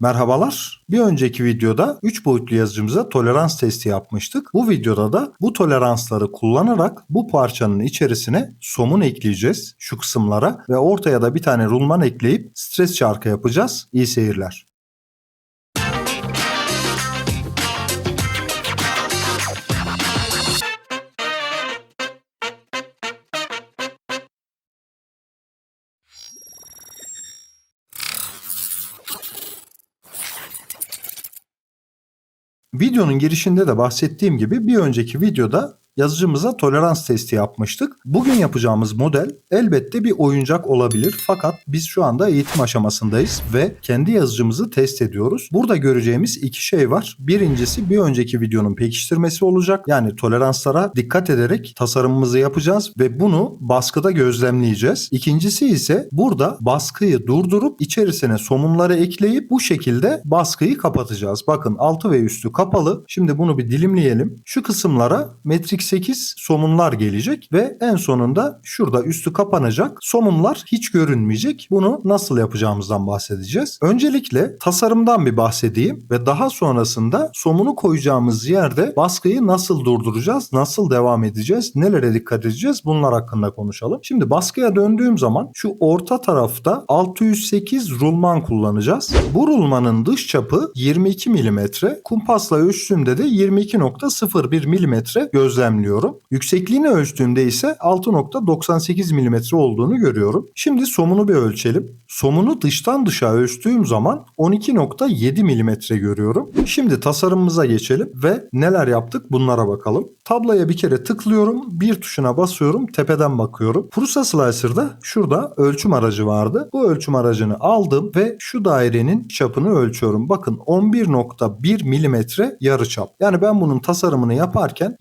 Merhabalar. Bir önceki videoda 3 boyutlu yazıcımıza tolerans testi yapmıştık. Bu videoda da bu toleransları kullanarak bu parçanın içerisine somun ekleyeceğiz şu kısımlara ve ortaya da bir tane rulman ekleyip stres çarkı yapacağız. İyi seyirler. Videonun girişinde de bahsettiğim gibi bir önceki videoda yazıcımıza tolerans testi yapmıştık. Bugün yapacağımız model elbette bir oyuncak olabilir fakat biz şu anda eğitim aşamasındayız ve kendi yazıcımızı test ediyoruz. Burada göreceğimiz iki şey var. Birincisi bir önceki videonun pekiştirmesi olacak. Yani toleranslara dikkat ederek tasarımımızı yapacağız ve bunu baskıda gözlemleyeceğiz. İkincisi ise burada baskıyı durdurup içerisine somunları ekleyip bu şekilde baskıyı kapatacağız. Bakın altı ve üstü kapalı. Şimdi bunu bir dilimleyelim. Şu kısımlara metrik 8 somunlar gelecek ve en sonunda şurada üstü kapanacak. Somunlar hiç görünmeyecek. Bunu nasıl yapacağımızdan bahsedeceğiz. Öncelikle tasarımdan bir bahsedeyim ve daha sonrasında somunu koyacağımız yerde baskıyı nasıl durduracağız, nasıl devam edeceğiz, nelere dikkat edeceğiz bunlar hakkında konuşalım. Şimdi baskıya döndüğüm zaman şu orta tarafta 608 rulman kullanacağız. Bu rulmanın dış çapı 22 mm, kumpasla ölçtüğümde de 22.01 mm gözlemliyorum. Yüksekliğini ölçtüğümde ise 6.98 mm olduğunu görüyorum. Şimdi somunu bir ölçelim. Somunu dıştan dışa ölçtüğüm zaman 12.7 mm görüyorum. Şimdi tasarımımıza geçelim ve neler yaptık bunlara bakalım. Tabloya bir kere tıklıyorum, bir tuşuna basıyorum, tepeden bakıyorum. Prusa Slicer'da şurada ölçüm aracı vardı. Bu ölçüm aracını aldım ve şu dairenin çapını ölçüyorum. Bakın 11.1 mm yarıçap. Yani ben bunun tasarımını yaparken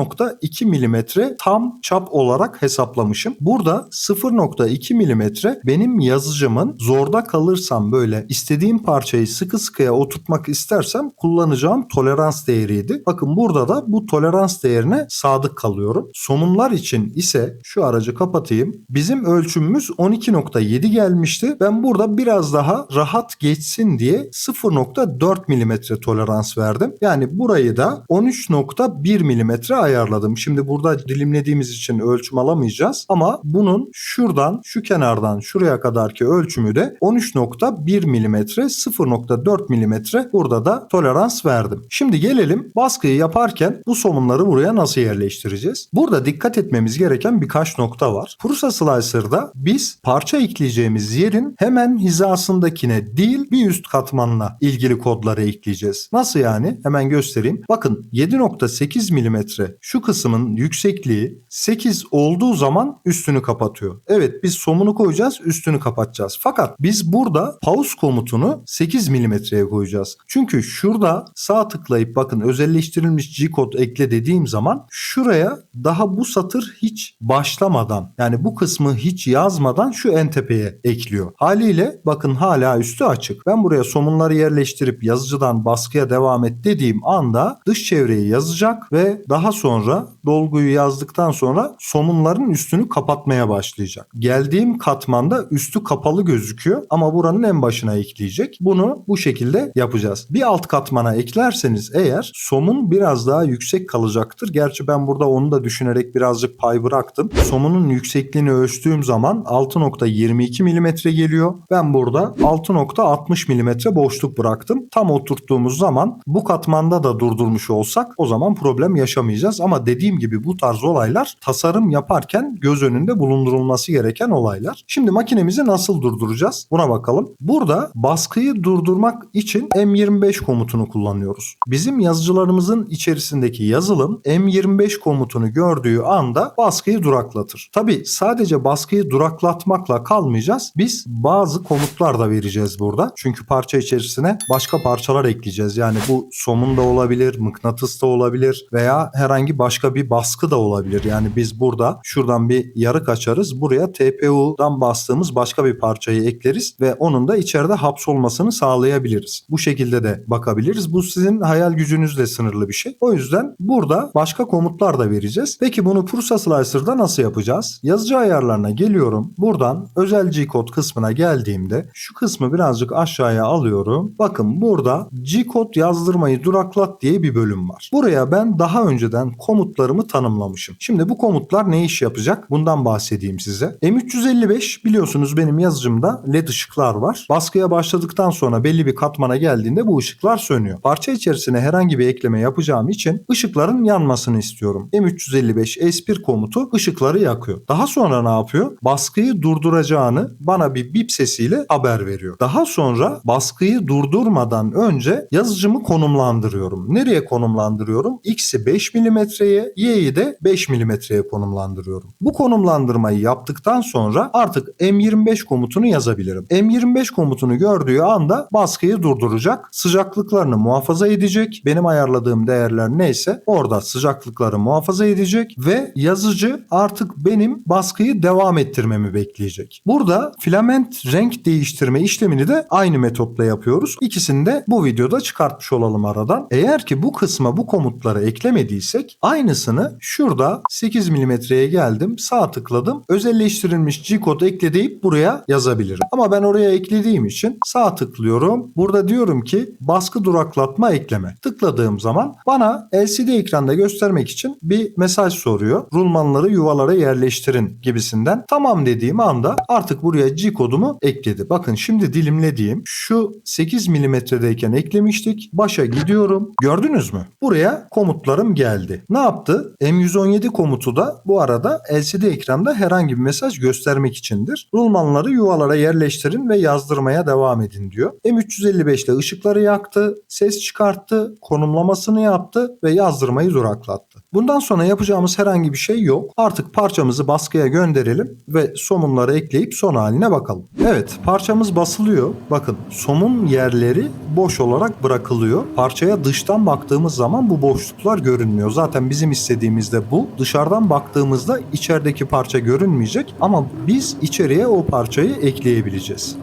22.2 mm tam çap olarak hesaplamışım. Burada 0.2 mm benim yazıcımın zorda kalırsam böyle istediğim parçayı sıkı sıkıya oturtmak istersem kullanacağım tolerans değeriydi. Bakın burada da bu tolerans değerine sadık kalıyorum. Somunlar için ise şu aracı kapatayım. Bizim ölçümümüz 12.7 gelmişti. Ben burada biraz daha rahat geçsin diye 0.4 mm tolerans verdim. Yani burayı da 13.1 mm ayarladım. Şimdi burada dilimlediğimiz için ölçüm alamayacağız ama bunun şuradan şu kenardan şuraya kadarki ölçümü de 13.1 mm 0.4 mm burada da tolerans verdim. Şimdi gelelim baskıyı yaparken bu somunları buraya nasıl yerleştireceğiz? Burada dikkat etmemiz gereken birkaç nokta var. Prusa Slicer'da biz parça ekleyeceğimiz yerin hemen hizasındakine değil bir üst katmanla ilgili kodları ekleyeceğiz. Nasıl yani? Hemen göstereyim. Bakın 7.8 mm şu kısmın yüksekliği 8 olduğu zaman üstünü kapatıyor. Evet biz somunu koyacağız üstünü kapatacağız. Fakat biz burada pause komutunu 8 milimetreye koyacağız. Çünkü şurada sağ tıklayıp bakın özelleştirilmiş G-kod ekle dediğim zaman şuraya daha bu satır hiç başlamadan yani bu kısmı hiç yazmadan şu en tepeye ekliyor. Haliyle bakın hala üstü açık. Ben buraya somunları yerleştirip yazıcıdan baskıya devam et dediğim anda dış çevreyi yazacak ve daha sonra dolguyu yazdıktan sonra somunların üstünü kapatmaya başlayacak. Geldiğim katmanda üstü kapalı gözüküyor ama buranın en başına ekleyecek. Bunu bu şekilde yapacağız. Bir alt katmana eklerseniz eğer somun biraz daha yüksek kalacaktır. Gerçi ben burada onu da düşünerek birazcık pay bıraktım. Somunun yüksekliğini ölçtüğüm zaman 6.22 mm geliyor. Ben burada 6.60 mm boşluk bıraktım. Tam oturttuğumuz zaman bu katmanda da durdurmuş olsak o zaman problem yaşamayacağız. Ama dediğim gibi bu tarz olaylar tasarım yaparken göz önünde bulundurulması gereken olaylar. Şimdi makinemizi nasıl durduracağız? Buna bakalım. Burada baskıyı durdurmak için M25 komutunu kullanıyoruz. Bizim yazıcılarımızın içerisindeki yazılım M25 komutunu gördüğü anda baskıyı duraklatır. Tabi sadece baskıyı duraklatmakla kalmayacağız. Biz bazı komutlar da vereceğiz burada. Çünkü parça içerisine başka parçalar ekleyeceğiz. Yani bu somun da olabilir, mıknatıs da olabilir veya herhangi herhangi başka bir baskı da olabilir. Yani biz burada şuradan bir yarık açarız. Buraya TPU'dan bastığımız başka bir parçayı ekleriz ve onun da içeride hapsolmasını sağlayabiliriz. Bu şekilde de bakabiliriz. Bu sizin hayal gücünüzle sınırlı bir şey. O yüzden burada başka komutlar da vereceğiz. Peki bunu Prusa Slicer'da nasıl yapacağız? Yazıcı ayarlarına geliyorum. Buradan özel G-Code kısmına geldiğimde şu kısmı birazcık aşağıya alıyorum. Bakın burada G-Code yazdırmayı duraklat diye bir bölüm var. Buraya ben daha önceden komutlarımı tanımlamışım. Şimdi bu komutlar ne iş yapacak? Bundan bahsedeyim size. M355 biliyorsunuz benim yazıcımda led ışıklar var. Baskıya başladıktan sonra belli bir katmana geldiğinde bu ışıklar sönüyor. Parça içerisine herhangi bir ekleme yapacağım için ışıkların yanmasını istiyorum. M355 S1 komutu ışıkları yakıyor. Daha sonra ne yapıyor? Baskıyı durduracağını bana bir bip sesiyle haber veriyor. Daha sonra baskıyı durdurmadan önce yazıcımı konumlandırıyorum. Nereye konumlandırıyorum? X'i 5 milimetreye, Y'yi de 5 milimetreye konumlandırıyorum. Bu konumlandırmayı yaptıktan sonra artık M25 komutunu yazabilirim. M25 komutunu gördüğü anda baskıyı durduracak. Sıcaklıklarını muhafaza edecek. Benim ayarladığım değerler neyse orada sıcaklıkları muhafaza edecek ve yazıcı artık benim baskıyı devam ettirmemi bekleyecek. Burada filament renk değiştirme işlemini de aynı metotla yapıyoruz. İkisini de bu videoda çıkartmış olalım aradan. Eğer ki bu kısma bu komutları eklemediysek aynısını şurada 8 milimetreye geldim sağ tıkladım özelleştirilmiş G-kod ekle deyip buraya yazabilirim. Ama ben oraya eklediğim için sağ tıklıyorum. Burada diyorum ki baskı duraklatma ekleme. Tıkladığım zaman bana LCD ekranda göstermek için bir mesaj soruyor. Rulmanları yuvalara yerleştirin gibisinden. Tamam dediğim anda artık buraya G kodumu ekledi. Bakın şimdi dilimlediğim şu 8 milimetredeyken eklemiştik. Başa gidiyorum. Gördünüz mü? Buraya komutlarım geldi. Ne yaptı? M117 komutu da bu arada LCD ekranda herhangi bir mesaj göstermek içindir. Rulmanları yuvalara yerleştirin ve yazdırmaya devam edin diyor. M355 ile ışıkları yaktı, ses çıkarttı, konumlamasını yaptı ve yazdırmayı duraklattı. Bundan sonra yapacağımız herhangi bir şey yok. Artık parçamızı baskıya gönderelim ve somunları ekleyip son haline bakalım. Evet parçamız basılıyor. Bakın somun yerleri boş olarak bırakılıyor. Parçaya dıştan baktığımız zaman bu boşluklar görünmüyor. Zaten bizim istediğimiz de bu. Dışarıdan baktığımızda içerideki parça görünmeyecek ama biz içeriye o parçayı ekleyebileceğiz.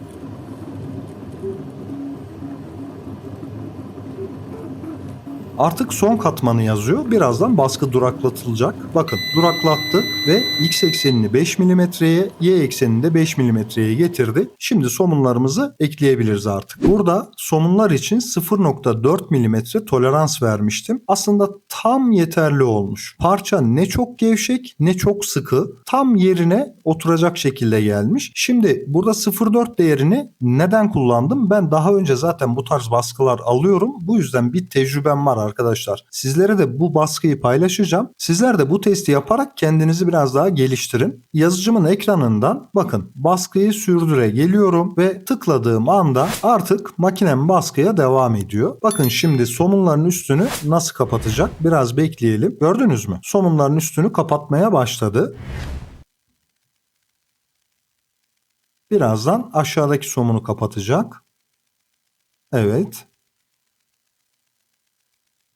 Artık son katmanı yazıyor. Birazdan baskı duraklatılacak. Bakın duraklattı ve x eksenini 5 milimetreye, y eksenini de 5 milimetreye getirdi. Şimdi somunlarımızı ekleyebiliriz artık. Burada somunlar için 0.4 milimetre tolerans vermiştim. Aslında tam yeterli olmuş. Parça ne çok gevşek ne çok sıkı. Tam yerine oturacak şekilde gelmiş. Şimdi burada 0.4 değerini neden kullandım? Ben daha önce zaten bu tarz baskılar alıyorum. Bu yüzden bir tecrübem var arkadaşlar. Sizlere de bu baskıyı paylaşacağım. Sizler de bu testi yaparak kendinizi biraz daha geliştirin. Yazıcımın ekranından bakın baskıyı sürdüre geliyorum ve tıkladığım anda artık makinem baskıya devam ediyor. Bakın şimdi somunların üstünü nasıl kapatacak? Biraz bekleyelim. Gördünüz mü? Somunların üstünü kapatmaya başladı. Birazdan aşağıdaki somunu kapatacak. Evet.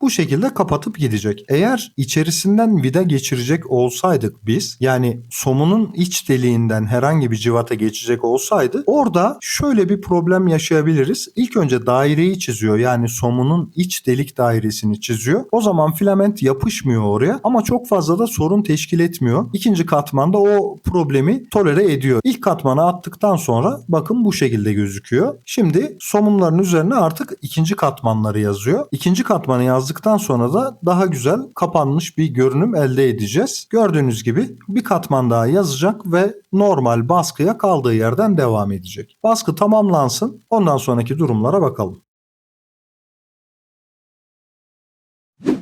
Bu şekilde kapatıp gidecek. Eğer içerisinden vida geçirecek olsaydık biz yani somunun iç deliğinden herhangi bir civata geçecek olsaydı orada şöyle bir problem yaşayabiliriz. İlk önce daireyi çiziyor yani somunun iç delik dairesini çiziyor. O zaman filament yapışmıyor oraya ama çok fazla da sorun teşkil etmiyor. İkinci katmanda o problemi tolere ediyor. İlk katmana attıktan sonra bakın bu şekilde gözüküyor. Şimdi somunların üzerine artık ikinci katmanları yazıyor. İkinci katmanı yazdıktan sonra da daha güzel kapanmış bir görünüm elde edeceğiz. Gördüğünüz gibi bir katman daha yazacak ve normal baskıya kaldığı yerden devam edecek. Baskı tamamlansın. Ondan sonraki durumlara bakalım.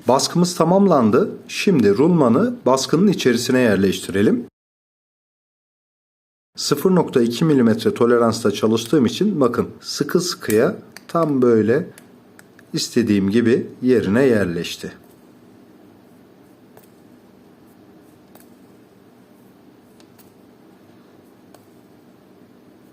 Baskımız tamamlandı. Şimdi rulmanı baskının içerisine yerleştirelim. 0.2 mm toleransta çalıştığım için bakın sıkı sıkıya tam böyle istediğim gibi yerine yerleşti.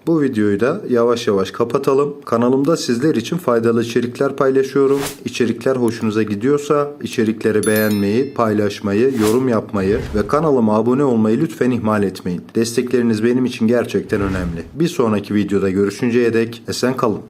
Bu videoyu da yavaş yavaş kapatalım. Kanalımda sizler için faydalı içerikler paylaşıyorum. İçerikler hoşunuza gidiyorsa içerikleri beğenmeyi, paylaşmayı, yorum yapmayı ve kanalıma abone olmayı lütfen ihmal etmeyin. Destekleriniz benim için gerçekten önemli. Bir sonraki videoda görüşünceye dek esen kalın.